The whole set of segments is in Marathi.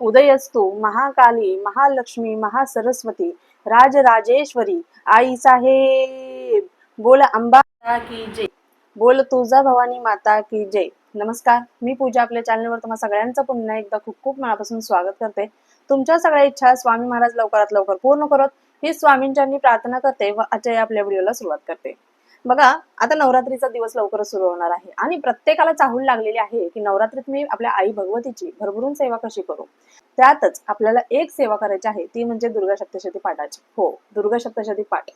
उदयस्तु महाकाली महालक्ष्मी महासरस्वती राजराजेश्वरी आई साहेब बोल अंबा की जय. बोल तुळजा भवानी माता की जय. नमस्कार मी पूजा आपल्या चॅनलवर तुम्हा सगळ्यांचं पुन्हा एकदा खूप खूप मनापासून स्वागत करते. तुमच्या सगळ्या इच्छा स्वामी महाराज लवकरात लवकर पूर्ण करत ही स्वामींच्यांनी प्रार्थना करते व आजच्या आपल्या व्हिडिओला सुरुवात करते. बघा आता नवरात्रीचा दिवस लवकरच सुरू होणार आहे आणि प्रत्येकाला चाहूल लागलेली आहे की नवरात्रीत मी आपल्या आई भगवतीची भरभरून सेवा कशी करू? त्यातच आपल्याला एक सेवा करायची आहे ती म्हणजे दुर्गा सप्तशती पाठाची. हो दुर्गा सप्तशती पाठ.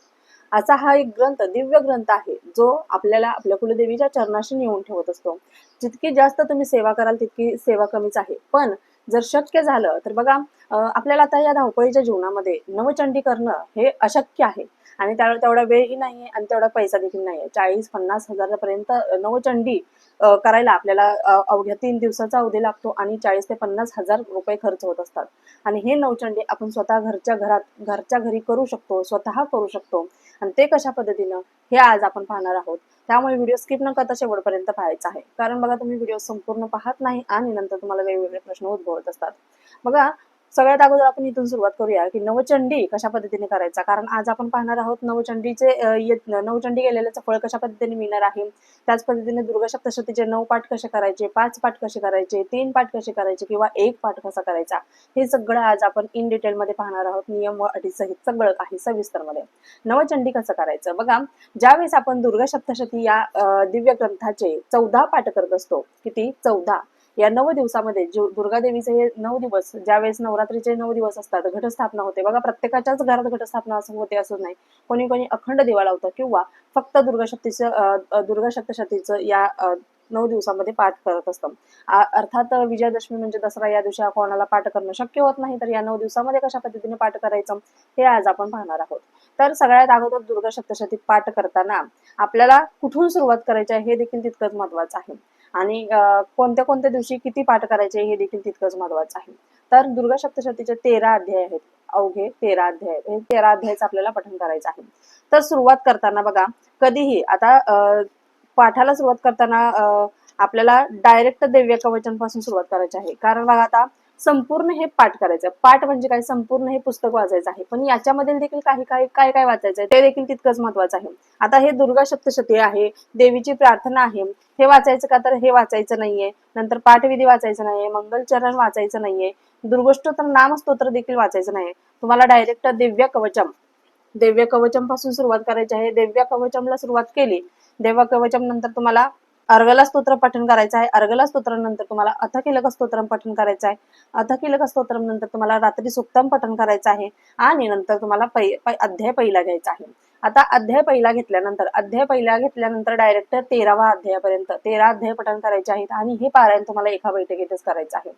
असा हा एक ग्रंथ दिव्य ग्रंथ आहे जो आपल्याला आपल्या कुलदेवीच्या चरणाशी नेऊन ठेवत असतो. जितकी जास्त तुम्ही सेवा कराल तितकी सेवा कमीच आहे. पण जर शक्य झालं तर बघा आपल्याला आता या धावपळीच्या जीवनामध्ये नवचंडी करणं हे अशक्य आहे. आणि त्या तेवढा वेळही नाहीये आणि तेवढा पैसा देखील नाहीये. चाळीस पन्नास हजारापर्यंत नवचंडी करायला आपल्याला अवघ्या तीन दिवसाचा अवधी लागतो आणि चाळीस ते पन्नास हजार रुपये खर्च होत असतात. आणि हे नवचंडी आपण स्वतः घरच्या घरात घरच्या घरी करू शकतो स्वतः करू शकतो. आणि ते कशा पद्धतीनं हे आज आपण पाहणार आहोत. त्यामुळे व्हिडिओ स्किप न करता शेवटपर्यंत पाहायचा आहे. कारण बघा तुम्ही व्हिडिओ संपूर्ण पाहत नाही आणि नंतर तुम्हाला वेगवेगळे प्रश्न उद्भवत असतात. बघा सगळ्यात अगोदर आपण इथून सुरुवात करूया की नवचंडी कशा पद्धतीने करायचा? कारण आज आपण पाहणार आहोत नवचंडीचे नवचंडी गेलेल्याचं फळ कशा पद्धतीने मिळणार आहे? त्याच पद्धतीने दुर्गा सप्तशतीचे नऊ पाठ कसे करायचे? पाच पाठ कसे करायचे? तीन पाठ कसे करायचे? किंवा एक पाठ कसा करायचा? हे सगळं आज आपण इन डिटेल मध्ये पाहणार आहोत. नियम व अटीसहित सगळं काही सविस्तरमध्ये. नवचंडी कसं करायचं? बघा ज्यावेळेस आपण दुर्गा सप्तशती या दिव्य ग्रंथाचे चौदा पाठ करत असतो किती? चौदा. या नऊ दिवसामध्ये दुर्गादेवीचे दुर्गा देवीचे हे नऊ दिवस ज्यावेळेस नवरात्रीचे नऊ दिवस असतात घटस्थापना होते. बघा प्रत्येकाच्याच घरात घटस्थापना असं होते असं नाही. कोणी कोणी अखंड दिवा लावतं किंवा फक्त दुर्गाशक्तीचं दुर्गा सप्तशतीचं या नऊ दिवसामध्ये पाठ करत असतं. अर्थात विजयादशमी म्हणजे दसरा या दिवशी कोणाला पाठ करणं शक्य होत नाही तर या नऊ दिवसामध्ये कशा पद्धतीने पाठ करायचं हे आज आपण पाहणार आहोत. तर सगळ्यात अगोदर दुर्गा सप्तशती पाठ करताना आपल्याला कुठून सुरुवात करायची आहे हे देखील तितकंच महत्वाचं आहे. आणि कोणत्या कोणत्या दिवशी किती पाठ करायचे हे देखील तितकंच महत्वाचं आहे. तर दुर्गा सप्तशतीचे तेरा अध्याय आहेत. अवघे तेरा अध्याय. हे तेरा अध्यायाचं आपल्याला पठण करायचं आहे. तर सुरुवात करताना बघा कधीही आता पाठाला सुरुवात करताना आपल्याला डायरेक्ट दिव्यपासून सुरुवात करायची आहे. कारण बघा आता संपूर्ण हे पाठ करायचं. पाठ म्हणजे काय? संपूर्ण हे पुस्तक वाचायचं आहे. पण याच्यामध्ये देखील काही काही काय काय वाचायचं आहे ते देखील तितकंच महत्वाचं आहे. आता हे दुर्गा सप्तशती आहे. देवीची प्रार्थना आहे. हे वाचायचं का? तर हे वाचायचं नाहीये. नंतर पाठविधी वाचायचं नाहीये. मंगलचरण वाचायचं नाहीये. दुर्गोष्टोत्तर नामस्तोत्र देखील वाचायचं नाही तुम्हाला डायरेक्ट दिव्य कवचम. दिव्य कवचमपासून सुरुवात करायची आहे. दिव्य कवचमला सुरुवात केली. दिव्य कवचम नंतर तुम्हाला अर्गला स्तोत्र पठण करायचं आहे. अर्गला स्तोत्रानंतर तुम्हाला अथकिलक स्तोत्रम पठण करायचं आहे. अथकिलक स्तोत्रम नंतर तुम्हाला रात्री सुक्तम पठण करायचं आहे. आणि नंतर तुम्हाला पै अध्याय पहिला घ्यायचा आहे. आता अध्याय पहिला घेतल्यानंतर अध्याय पहिला घेतल्यानंतर डायरेक्ट तेरावा अध्यायापर्यंत तेरा अध्याय पठण करायचे आहेत. आणि हे पारायण तुम्हाला एका बैठकीतच करायचं आहे.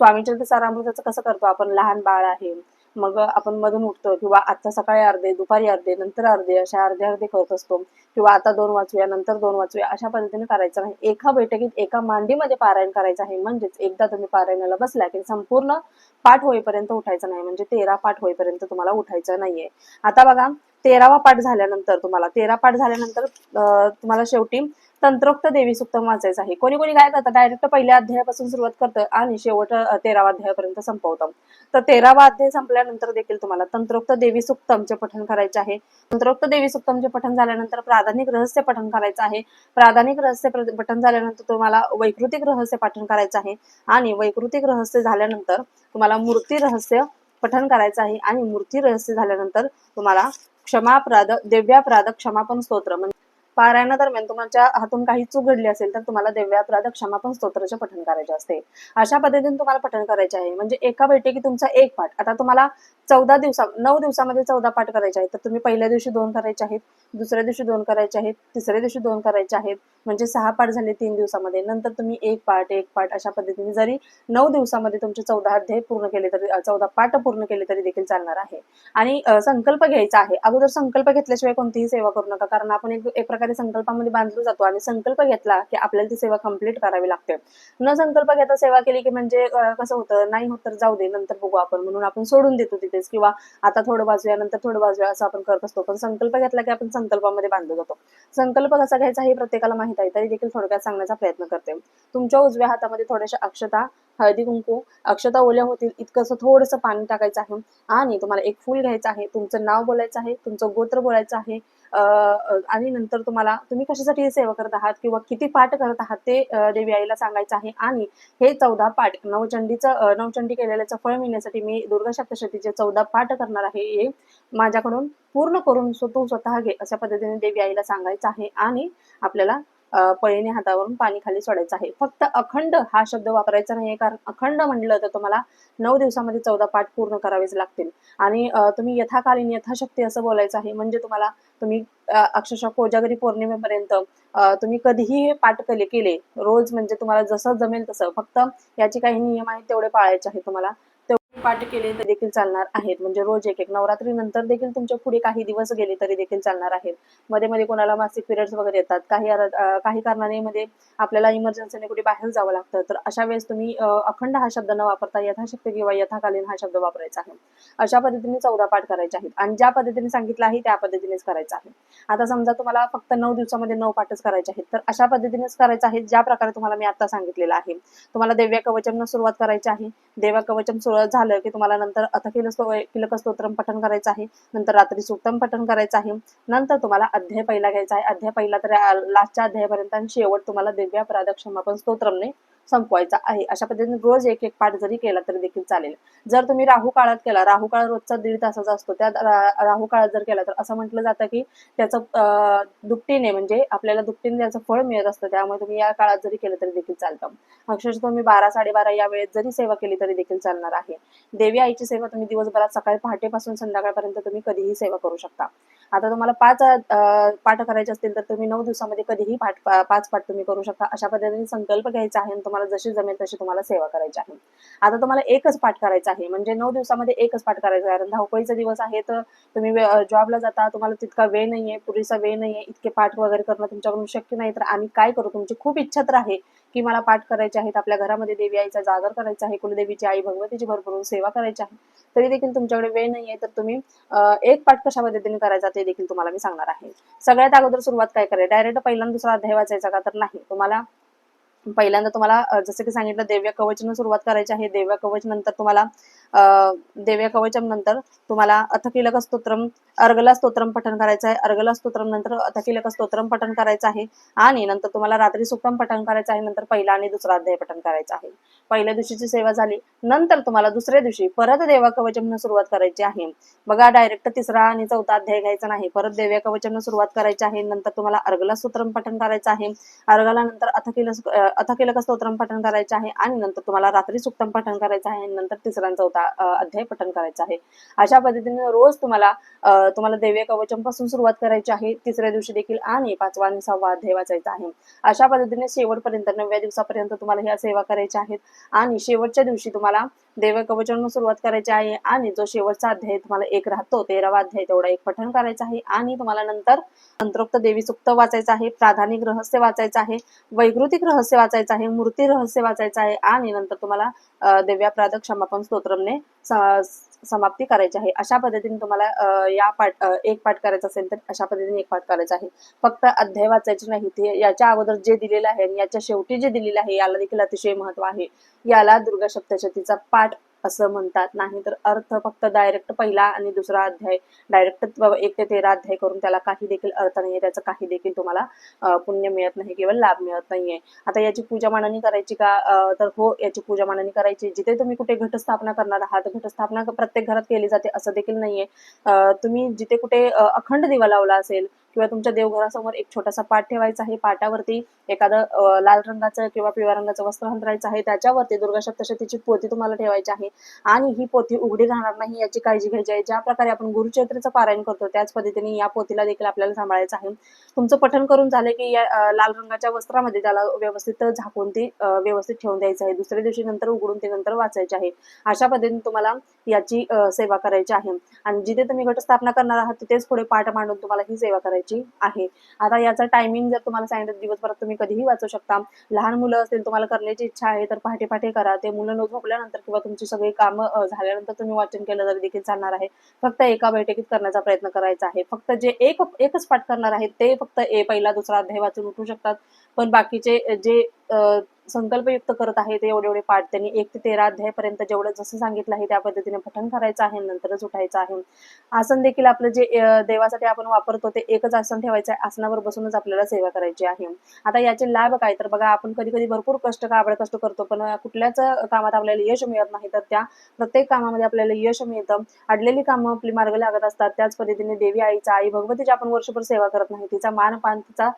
स्वामीचंद्र सारामृताचं कसं करतो आपण? लहान बाळ आहे. मग आपण मधून उठतो किंवा आता सकाळी अर्धे दुपारी अर्धे नंतर अर्धे अशा अर्धे अर्धे करत असतो. किंवा आता दोन वाचूया नंतर दोन वाचूया अशा पद्धतीने करायचं नाही. एका बैठकीत एका मांडीमध्ये पारायण करायचं आहे. म्हणजेच एकदा तुम्ही पारायणाला बसला की संपूर्ण पाठ होईपर्यंत उठायचं नाही. म्हणजे तेरा पाठ होईपर्यंत तुम्हाला उठायचं नाहीये. आता बघा तेरावा पाठ झाल्यानंतर तुम्हाला तेरा पाठ झाल्यानंतर तुम्हाला शेवटी तंत्रोक्त देवी सुक्तम वाचायचं आहे. कोणी कोणी काय करतं डायरेक्ट पहिल्या अध्यायापासून सुरुवात करतं आणि शेवट तेरावा अध्यायापर्यंत संपवतं. तर तेरावा अध्याय संपल्यानंतर देखील तुम्हाला तंत्रोक्त देवी सुक्तमचे पठण करायचे आहे. तंत्रोक्त देवी सुक्तमचे पठण झाल्यानंतर प्राधानिक रहस्य पठण करायचं आहे. प्राधानिक रहस्य पठन पठण झाल्यानंतर तुम्हाला वैकृतिक रहस्य पठण करायचं आहे. आणि वैकृतिक रहस्य झाल्यानंतर तुम्हाला मूर्ती रहस्य पठण करायचं आहे. आणि मूर्ती रहस्य झाल्यानंतर तुम्हाला क्षमाप्राद दिव्याप्राद क्षमापण स्तोत्र म्हणजे पारायणादरम्यान तुमच्या हातून काही चूक घडली असेल तर तुम्हाला दिव्याप्राद क्षमापण स्तोत्राचे पठण करायचे असते. अशा पद्धतीने तुम्हाला पठण करायचे आहे. म्हणजे एका बैठकी तुमचा एक पाठ. आता तुम्हाला चौदा दिवसा नऊ दिवसामध्ये चौदा पाठ करायचे आहेत. तर तुम्ही पहिल्या दिवशी दोन करायचे आहेत दुसऱ्या दिवशी दोन करायचे आहेत तिसऱ्या दिवशी दोन करायचे आहेत. म्हणजे सहा पाठ झाले तीन दिवसामध्ये. नंतर तुम्ही एक पाठ एक पाठ अशा पद्धतीने जरी नऊ दिवसामध्ये तुमचे चौदा अध्याय पूर्ण केले तरी चौदा पाठ पूर्ण केले तरी देखील चालणार आहे. आणि संकल्प घ्यायचा आहे. अगोदर संकल्प घेतल्याशिवाय कोणतीही सेवा करू नका. कारण आपण एक एक प्रकारे संकल्पामध्ये बांधलो जातो आणि संकल्प घेतला की आपल्याला ती सेवा कंप्लीट करावी लागते. न संकल्प घेता सेवा केली की म्हणजे कसं होतं? नाही होत तर जाऊ दे नंतर बघू आपण. म्हणून आपण सोडून देतो तिथेच किंवा आता थोडं वाजूया नंतर थोडं वाजूया असं आपण करत असतो. पण संकल्प घेतला की आपण संकल्पामध्ये बांधलो जातो. संकल्प कसा घ्यायचा हे प्रत्येकाला माहिती माहीत तरी देखील थोडक्यात सांगण्याचा प्रयत्न करते. तुमच्या उजव्या हातामध्ये थोड्याशा अक्षता हळदी कुंकू अक्षता ओल्या होतील इतकंसं थोडंसं पाणी टाकायचं आहे. आणि तुम्हाला एक फूल घ्यायचं आहे तुमचं नाव बोलायचं आहे तुमचं गोत्र बोलायचं आहे आणि नंतर तुम्हाला तुम्ही कशासाठी सेवा करत आहात किंवा किती पाठ करत आहात ते देवी आईला सांगायचं आहे. आणि हे चौदा पाठ नवचंडीचं नवचंडी केलेल्याचं फळ मिळण्यासाठी मी दुर्गा सप्तशतीचे चौदा पाठ करणार आहे. हे माझ्याकडून पूर्ण करून तू स्वतः घे अशा पद्धतीने देवी आईला सांगायचं आहे. आणि आपल्याला पळीने हातावरून पाणी खाली सोडायचं आहे. फक्त अखंड हा शब्द वापरायचा नाही कारण अखंड म्हणलं तर तुम्हाला नऊ दिवसामध्ये चौदा पाठ पूर्ण करावेच लागतील. आणि तुम्ही यथाकालीन यथाशक्ती असं बोलायचं आहे म्हणजे तुम्हाला तुम्ही अक्षरशः कोजागरी पौर्णिमेपर्यंत तुम्ही कधीही हे पाठ केले केले रोज म्हणजे तुम्हाला जसं जमेल तसं. फक्त याचे काही नियम आहेत तेवढे पाळायचे आहे तुम्हाला. पाठ केले तर देखील चालणार आहेत. म्हणजे रोज एक एक नवरात्री नंतर देखील तुमच्यापुढे काही दिवस गेले तरी देखील चालणार आहेत. मध्ये मध्ये कोणाला मासिक पिरियड्स वगैरे येतात. काही काही कारणाने मध्ये आपल्याला इमर्जन्सीने कुठे बाहेर जावं लागतं. तर अशा वेळेस तुम्ही अखंड हा शब्द न वापरता यथाशक्ती किंवा यथाकालीन हा शब्द वापरायचा आहे. अशा पद्धतीने चौदा पाठ करायचे आहेत. आणि ज्या पद्धतीने सांगितलं आहे त्या पद्धतीनेच करायचं आहे. आता समजा तुम्हाला फक्त नऊ दिवसामध्ये नऊ पाठच करायचे आहेत. तर अशा पद्धतीनेच करायचं आहे. ज्या प्रकारे तुम्हाला मी आता सांगितलेलं आहे. तुम्हाला देव्या कवचमनं सुरुवात करायची आहे. देव्या कवचम सुरुवात झालं की तुम्हाला नंतर अथकिल किलक स्तोत्रम पठण करायचं आहे नंतर रात्री सुक्तम पठण करायचं आहे नंतर तुम्हाला अध्याय पहिला घ्यायचा आहे. अध्याय पहिला तर लास्टच्या अध्यायापर्यंत शेवट तुम्हाला दिव्या प्रादक्षमापन स्तोत्रमने संपवायचा आहे. अशा पद्धतीने रोज एक एक पाठ जरी केला तरी देखील चालेल. जर तुम्ही राहू काळात केला राहू काळ रोजचा दीड तासाचा असतो त्या राहू काळात जर केला तर असं म्हटलं जातं की त्याचं दुपटीने म्हणजे आपल्याला दुपटीने त्याचं फळ मिळत असतं. त्यामुळे तुम्ही या काळात जरी केलं तरी देखील चालतं. अक्षरशः तुम्ही बारा साडेबारा या वेळेत जरी सेवा केली तरी देखील चालणार आहे. देवी आईची सेवा तुम्ही दिवसभरात सकाळी पहाटेपासून संध्याकाळपर्यंत तुम्ही कधीही सेवा करू शकता. आता तुम्हाला पाच पाठ करायचे असतील तर तुम्ही नऊ दिवसामध्ये कधीही पाठ पाच पाठ तुम्ही करू शकता. अशा पद्धतीने संकल्प घ्यायचा आहे आणि तुम्हाला जशी जमेल तशी तुम्हाला सेवा करायची आहे. आता तुम्हाला एकच पाठ करायचा आहे. म्हणजे नऊ दिवसामध्ये एकच पाठ करायचा आहे. कारण धावपळीचा दिवस आहे तर तुम्ही जॉबला जाता तुम्हाला तितका वेळ नाहीये पुरेसा वेळ नाहीये इतके पाठ वगैरे करणं तुमच्याकडून शक्य नाही. तर आम्ही काय करू? तुमची खूप इच्छा तर आहे की मला पाठ करायचे आहेत. आपल्या घरामध्ये देवी आईचा जागर करायचा आहे. कुलदेवीची आई भगवतीची भरपूर सेवा करायची आहे. तरी देखील तुमच्याकडे वेळ नाहीये. तर तुम्ही एक पाठ कशा पद्धतीने करायचा ते देखील तुम्हाला मी सांगणार आहे. सगळ्यात अगोदर सुरुवात काय करायची? डायरेक्ट पहिल्यांदा दुसरा अध्याय वाचायचा का? तर नाही. तुम्हाला पहिल्यांदा तुम्हाला जसं की सांगितलं देव्या कवचनं सुरुवात करायची आहे. देव्या कवच नंतर तुम्हाला देव्या कवचम नंतर तुम्हाला अथकिलक स्तोत्रम अर्गला स्तोत्रम पठण करायचं आहे. अर्गला स्तोत्रम नंतर अथकिलक स्तोत्रम पठण करायचं आहे. आणि नंतर तुम्हाला रात्री सुक्तम पठण करायचं आहे. नंतर पहिला आणि दुसरा अध्याय पठण करायचं आहे. पहिल्या दिवशीची सेवा झाली. नंतर तुम्हाला दुसऱ्या दिवशी परत देवा कवचमनं सुरुवात करायची आहे. बघा डायरेक्ट तिसरा आणि चौथा अध्याय घ्यायचा नाही. परत देव्या कवचमनं सुरुवात करायची आहे. नंतर तुम्हाला अर्गला स्तोत्रम पठण करायचं आहे. अर्गला नंतर अथकिल अथकिलक स्तोत्रम पठण करायचं आहे. आणि नंतर तुम्हाला रात्री सुक्तम पठण करायचं आहे. नंतर तिसरा चौथा अध्याय पठण करायचा आहे. अशा पद्धतीने रोज तुम्हाला तुम्हाला देव्य कवचमपासून सुरुवात करायची आहे. तिसऱ्या दिवशी देखील आणि पाचवा आणि सहावा अध्याय वाचायचा आहे. अशा पद्धतीने शेवटपर्यंत नवव्या दिवसापर्यंत तुम्हाला ह्या सेवा करायच्या आहेत. आणि शेवटच्या दिवशी तुम्हाला देव कवचन सुरुवात करायची आहे. आणि जो शेवटचा अध्याय तुम्हाला एक राहतो तेरावा अध्याय तेवढा एक पठण करायचा आहे. आणि तुम्हाला नंतर अंतरोक्त देवी सुक्त वाचायचं आहे प्राधानिक रहस्य वाचायचं आहे वैकृतिक रहस्य वाचायचं आहे मूर्ती रहस्य वाचायचं आहे. आणि नंतर तुम्हाला देव्या दिव्या क्षमापन स्तोत्रमने स- समाप्ती करायची आहे. अशा पद्धतीने तुम्हाला या पाठ एक पाठ करायचा असेल तर अशा पद्धतीने एक पाठ करायचा आहे. फक्त अध्याय वाचायचे नाही ते याच्या अगोदर जे दिलेलं आहे आणि याच्या शेवटी जे दिलेलं आहे याला देखील अतिशय महत्त्व आहे. याला दुर्गा सप्तशतीचा पाठ असं म्हणतात. नाही तर अर्थ फक्त डायरेक्ट पहिला आणि दुसरा अध्याय. डायरेक्ट एक ते तेरा अध्याय करून त्याला काही देखील अर्थ नाहीये. त्याचं काही देखील तुम्हाला पुण्य मिळत नाही किंवा लाभ मिळत नाहीये. आता याची पूजा मांडणी करायची का? तर हो याची पूजा मांडणी करायची. जिथे तुम्ही कुठे घटस्थापना करणार आहात घटस्थापना प्रत्येक घरात केली जाते असं देखील नाहीये. तुम्ही जिथे कुठे अखंड दिवा लावला असेल किंवा तुमच्या देवघरासमोर एक छोटासा पाट ठेवायचा आहे. पाटावरती एखादं लाल रंगाचं किंवा पिवळ्या रंगाचं वस्त्र हंतरायचं आहे. त्याच्यावरती दुर्गा सप्तशतीची पोथी तुम्हाला ठेवायची आहे. आणि ही पोथी उघडी राहणार नाही याची काळजी घ्यायची आहे. ज्या प्रकारे आपण गुरुचरित्राचं पारायण करतो त्याच पद्धतीने या पोथीला देखील आपल्याला सांभाळायचं आहे. तुमचं पठण करून झालं की या लाल रंगाच्या वस्त्रामध्ये त्याला व्यवस्थित झाकून ती व्यवस्थित ठेवून द्यायचं आहे. दुसऱ्या दिवशी नंतर उघडून ते नंतर वाचायचे आहे. अशा पद्धतीने तुम्हाला याची सेवा करायची आहे. आणि जिथे तुम्ही घटस्थापना करणार आहात तिथेच पुढे पाठ मांडून तुम्हाला ही सेवा करायची करायची आहे. आता याचा टायमिंग जर तुम्हाला सांगितलं दिवसभरात तुम्ही कधीही वाचू शकता. लहान मुलं असतील तुम्हाला करण्याची इच्छा आहे तर पहाटे पहाटे करा. ते मुलं न झोपल्यानंतर किंवा तुमची सगळी कामं झाल्यानंतर तुम्ही वाचन केलं तरी देखील चालणार आहे. फक्त एका बैठकीत करण्याचा प्रयत्न करायचा आहे. फक्त जे एक एकच पाठ करणार आहेत ते फक्त ए पहिला दुसरा अध्याय वाचून उठू शकतात. पण बाकीचे जे संकल्पयुक्त करत आहे ते एवढे एवढे पाठ त्यांनी एक ते तेरा अध्यायपर्यंत जेवढं जसं सांगितलं आहे त्या पद्धतीने पठण करायचं आहे नंतरच उठायचं आहे. आसन देखील आपलं जे देवासाठी आपण वापरतो ते एकच आसन ठेवायचं आहे आसनावर बसूनच आपल्याला सेवा करायची आहे. आता याचे लाभ काय? तर बघा आपण कधी कधी भरपूर कष्ट काबड कष्ट करतो पण कुठल्याच कामात आपल्याला यश मिळत नाही तर त्या प्रत्येक कामामध्ये आपल्याला यश मिळतं. अडलेली कामं आपली मार्ग लागत असतात त्याच पद्धतीने देवी आईचा आई भगवतीची आपण वर्षभर सेवा करत नाही तिचा मानपान तिचा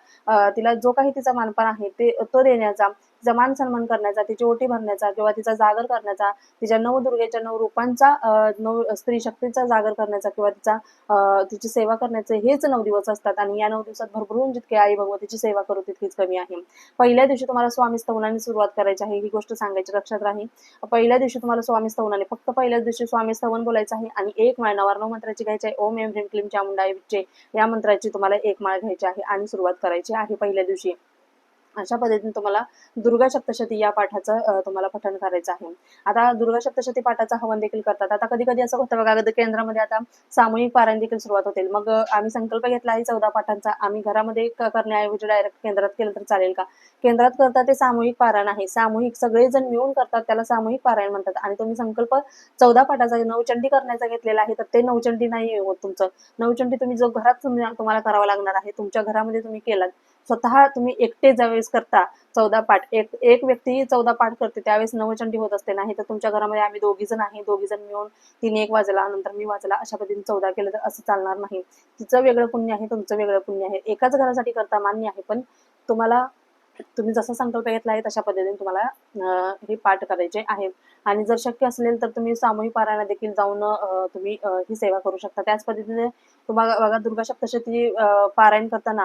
तिला जो काही तिचा मानपान आहे ते तो देण्याचा करण्याचा जमान सन्मान करण्याचा तिची ओटी भरण्याचा किंवा तिचा जागर करण्याचा तिच्या नऊ दुर्गेच्या नऊ रूपांचा नऊ स्त्री शक्तीचा जागर करण्याचा किंवा तिचा तिची सेवा करण्याचे हेच नऊ दिवस असतात आणि या नऊ दिवसात भरभरून म्हणजे जितके आई भगवतीची सेवा करू तितकीच कमी आहे. पहिल्या दिवशी तुम्हाला स्वामी स्तवनाने सुरुवात करायची आहे ही गोष्ट सांगायची लक्षात राहील पहिल्या दिवशी तुम्हाला स्वामी स्तवनाने फक्त पहिल्याच दिवशी स्वामी स्तवन बोलायचं आहे आणि एक माळ नवार्णव मंत्राची घ्यायची आहे ओम एम ह्रीम क्लीम चामुंडाय या मंत्राची तुम्हाला एक माळ घ्यायची आहे आणि सुरुवात करायची आहे पहिल्या दिवशी. अशा पद्धतीने तुम्हाला दुर्गा सप्तशती या पाठाचं तुम्हाला पठण करायचं आहे. आता दुर्गा सप्तशती पाठाचा हवन देखील करतात. आता कधी कधी असं होतं बघा केंद्रामध्ये आता सामूहिक पारायण देखील सुरुवात होते मग आम्ही संकल्प घेतला आहे चौदा पाठांचा. आम्ही घरामध्ये करण्याऐवजी डायरेक्ट केंद्रात केलं तर चालेल का? केंद्रात करता ते सामूहिक पारायण आहे. सामूहिक सगळेजण मिळून करतात त्याला सामूहिक पारायण म्हणतात. आणि तुम्ही संकल्प चौदा पाठाचा नवचंडी करण्याचा घेतलेला आहे. तर ते नवचंडी नाही होत तुमचं. नवचंडी तुम्ही जो घरात तुम्हाला करावा लागणार आहे तुमच्या घरामध्ये तुम्ही केलात. स्वतः तुम्ही एकटे ज्यावेळेस करता चौदा पाठ एक एक व्यक्ती चौदा पाठ करते त्यावेळेस नवचंडी होत असते. नाही तर तुमच्या घरामध्ये आम्ही दोघी जण आहे दोघी जण मिळून तिने एक वाजला नंतर मी वाजला अशा पद्धतीने चौदा केलं तर असं चालणार नाही. तिचं वेगळं पुण्य आहे तुमचं वेगळं पुण्य आहे. एकाच घरासाठी करता मान्य आहे पण तुम्हाला तुम्ही जसा संकल्प घेतला आहे तशा पद्धतीने तुम्हाला हे पाठ करायचे आहे. आणि जर शक्य असेल तर तुम्ही सामूहिक पारायणा देखील जाऊन तुम्ही ही सेवा करू शकता. त्याच पद्धतीने बघा दुर्गा सप्तशती पारायण करताना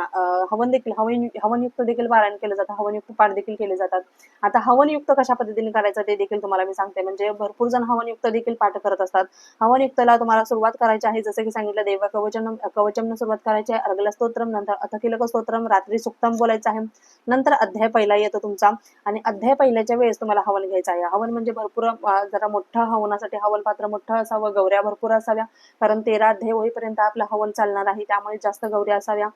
हवन देखील हवन हवनयुक्त देखील पारायण केलं जातं. हवनयुक्त पाठ देखील केले जातात. आता हवनयुक्त कशा पद्धतीने करायचं ते देखील तुम्हाला मी सांगते. म्हणजे भरपूर जण हवनयुक्त देखील पाठ करत असतात. हवनयुक्तला तुम्हाला सुरुवात करायची आहे जसं की सांगितलं देवा कवचन कवचमनं सुरुवात करायची आहे अर्गल स्तोत्रम नंतर अथकिलक स्तोत्रम रात्री सुक्तम बोलायचं आहे नंतर अध्याय पहिला येतो तुमचा. आणि अध्याय पहिल्याच्या वेळेस तुम्हाला हवन घ्यायचं आहे. हवन म्हणजे भरपूर जरा मोठं हवनासाठी हवन पात्र मोठं असावं गौऱ्या भरपूर असाव्या. कारण तेरा अध्याय होईपर्यंत आपला हवन चालणार आहे त्यामुळे जास्त गौऱ्या असाव्या.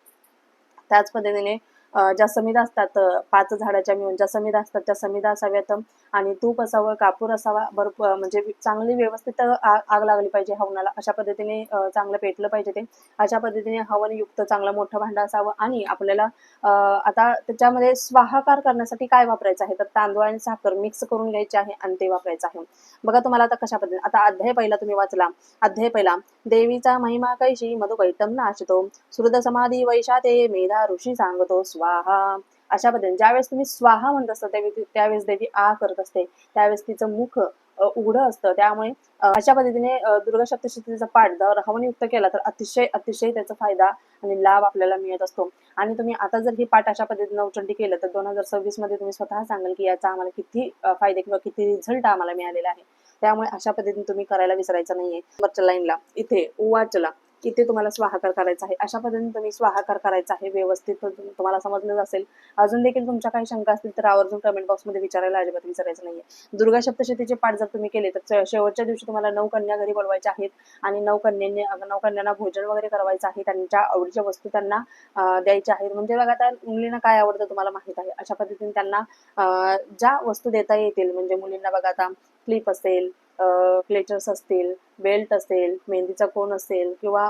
त्याच पद्धतीने ज्या समिधा असतात पाच झाडाच्या मिळून ज्या समिधा असतात त्या समिधा असाव्यात. आणि तूप असावं कापूर असावा भरपूर म्हणजे चांगली व्यवस्थित आग लागली पाहिजे हवनाला. अशा पद्धतीने चांगलं पेटलं पाहिजे ते. अशा पद्धतीने हवनयुक्त चांगलं मोठं भांडं असावं आणि आपल्याला अं, आता त्याच्यामध्ये स्वाहाकार करण्यासाठी काय वापरायचं आहे? तर तांदूळ आणि साखर मिक्स करून घ्यायचे आहे आणि ते वापरायचं आहे. बघा तुम्हाला आता कशा पद्धतीने आता अध्याय पहिला तुम्ही वाचला. अध्याय पहिला देवीचा महिमा कैशी मधुकैटम नाशतो. सुहृद समाधी वैशाते मेधा ऋषी सांगतो. स्वाहा. अशा पद्धतीने ज्यावेळेस तुम्ही स्वाहा म्हणत असता त्यावेळेस देवी आ करत असते. त्यावेळेस तिचं मुख उघडं असतं. त्यामुळे अशा पद्धतीने दुर्गा सप्तशतीचा पाठ जर हवनयुक्त केला तर अतिशय अतिशय त्याचा फायदा आणि लाभ आपल्याला मिळत असतो. आणि तुम्ही आता जर ही पाठ अशा पद्धतीने उचंडी केलं तर दोन हजार सव्वीसमध्ये तुम्ही स्वतः सांगाल की याचा आम्हाला किती फायदे किंवा किती रिझल्ट आम्हाला मिळालेला आहे. त्यामुळे अशा पद्धतीने तुम्ही करायला विसरायचं नाहीये. वरच्या लाईनला इथे उवाचला. इथे तुम्हाला स्वाहाकार करायचा आहे. अशा पद्धतीने तुम्ही स्वाहाकार करायचा आहे व्यवस्थित तुम्हाला समजलं असेल. अजून देखील तुमच्या काही शंका असतील तर आवर्जून कमेंट बॉक्समध्ये विचारायला अजिबात विचारायचं नाहीये. दुर्गा सप्तशतीचे पाठ जर तुम्ही केले तर शेवटच्या दिवशी तुम्हाला नऊ कन्या घरी बोलवायच्या आहेत आणि नऊ कन्यांनी नऊ कन्यांना भोजन वगैरे करायचं आहे. त्यांच्या आवडीच्या वस्तू त्यांना द्यायच्या आहेत. म्हणजे बघा त्या मुलींना काय आवडतं तुम्हाला माहीत आहे. अशा पद्धतीने त्यांना ज्या वस्तू देता येतील म्हणजे मुलींना बघा आता क्लिप असेल क्लेचर्स असतील बेल्ट असेल मेहंदीचा कोण असेल किंवा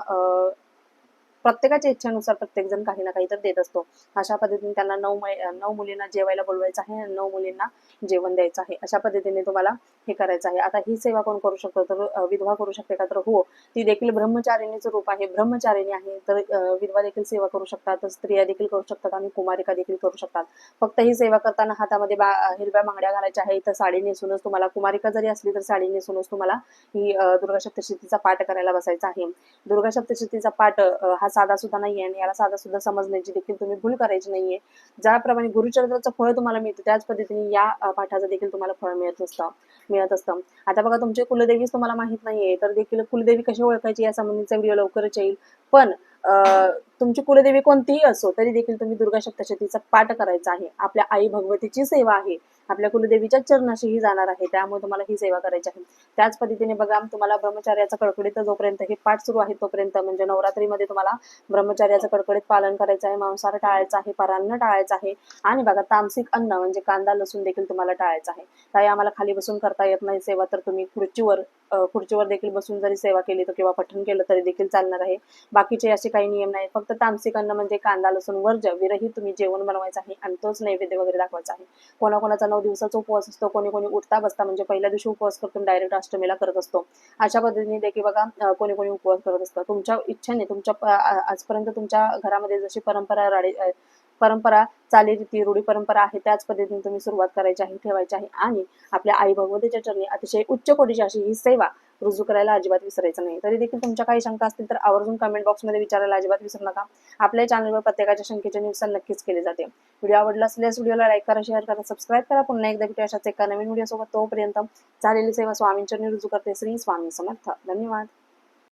प्रत्येकाच्या इच्छेनुसार प्रत्येक जण काही ना काही तर देत असतो. अशा पद्धतीने त्यांना नऊ नऊ मुलींना जेवायला बोलवायचं आहे आणि नऊ मुलींना जेवण द्यायचं आहे. अशा पद्धतीने तुम्हाला हे करायचं आहे. आता ही सेवा कोण करू शकतो? तर विधवा करू शकते का? तर हो ती देखील ब्रह्मचारिणीचं रूप आहे. ब्रह्मचारिणी आहे तर विधवा देखील सेवा करू शकतात. स्त्रिया देखील करू शकतात आणि कुमारिका देखील करू शकतात. फक्त ही सेवा करताना हातामध्ये बा हिरव्या मांगड्या घालायच्या आहे तर साडी नेसूनच तुम्हाला कुमारिका जरी असली तर साडी नेसूनच तुम्हाला ही दुर्गा सप्तशतीचा पाठ करायला बसायचा आहे. दुर्गा सप्तशतीचा पाठ हा साधा सुद्धा नाहीये आणि याला साधा सुद्धा समजण्याची देखील तुम्ही भूल करायची नाहीये. ज्याप्रमाणे गुरुचरित्राचं फळ तुम्हाला मिळतं त्याच पद्धतीने या पाठाचं देखील तुम्हाला फळ मिळत असतं मिळत असतं. आता बघा तुमचे कुलदेवीच तुम्हाला माहीत नाहीये तर देखील कुलदेवी कशी ओळखायची या संबंधीचा व्हिडिओ लवकरच येईल. पण तुमची कुलदेवी कोणतीही असो तरी देखील तुम्ही दुर्गा सप्तशतीचा पाठ करायचा आहे. आपल्या आई भगवतीची सेवा आहे. आपल्या कुलदेवीच्या चरणाशी ही जाणार आहे. त्यामुळे तुम्हाला ही सेवा करायची आहे. त्याच पद्धतीने बघा तुम्हाला ब्रह्मचार्याचा कडकडीत जोपर्यंत हे पाठ सुरू आहे तोपर्यंत म्हणजे नवरात्रीमध्ये तुम्हाला ब्रह्मचार्याचं कडकडीत पालन करायचं आहे मांसाहार टाळायचं आहे परान्न टाळायचं आहे आणि बघा तामसिक अन्न म्हणजे कांदा लसूण देखील तुम्हाला टाळायचं आहे. काही आम्हाला खाली बसून करता येत नाही सेवा तर तुम्ही खुर्चीवर खुर्चीवर देखील बसून जरी सेवा केली तर किंवा पठण केलं तरी देखील चालणार आहे. बाकीचे असे काही नियम नाही फक्त तामसिक अन्न म्हणजे कांदा लसूण वर्ज विरहित तुम्ही जेवण बनवायचं आहे आणि तोच नैवेद्य वगैरे दाखवायचा आहे. कोणाकोणाचा नऊ दिवसाचा उपवास असतो. कोणी कोणी उठता बसता म्हणजे पहिल्या दिवशी उपवास करतो डायरेक्ट अष्टमीला करत असतो. अशा पद्धतीने देखील बघा कोणी कोणी उपवास करत असतं तुमच्या इच्छेने तुमच्या आजपर्यंत तुमच्या घरामध्ये जशी परंपरा राडी परंपरा चालीरीती रूढी परंपरा आहे त्याच पद्धतीने तुम्ही सुरुवात करायची आहे ठेवायची आहे. आणि आपल्या आई भगवतीच्या चरणी अतिशय उच्च कोटीची अशी ही सेवा रुजू करायला अजिबात विसरायचं नाही. तरी देखील तुमच्या काही शंका असतील तर आवर्जून कमेंट बॉक्समध्ये विचारायला अजिबात विसरू नका. आपल्या चॅनलवर प्रत्येकाच्या शंकेचे नुकसान नक्कीच केले जाते. व्हिडिओ आवडला असल्यास व्हिडिओला लाईक करा शेअर करा सबस्क्राईब करा. पुन्हा एकदा भेटू अशाच एका नवीन व्हिडिओ सोबत. तोपर्यंत झालेली सेवा स्वामींच्या रुजू करते श्री स्वामी समर्थ. धन्यवाद.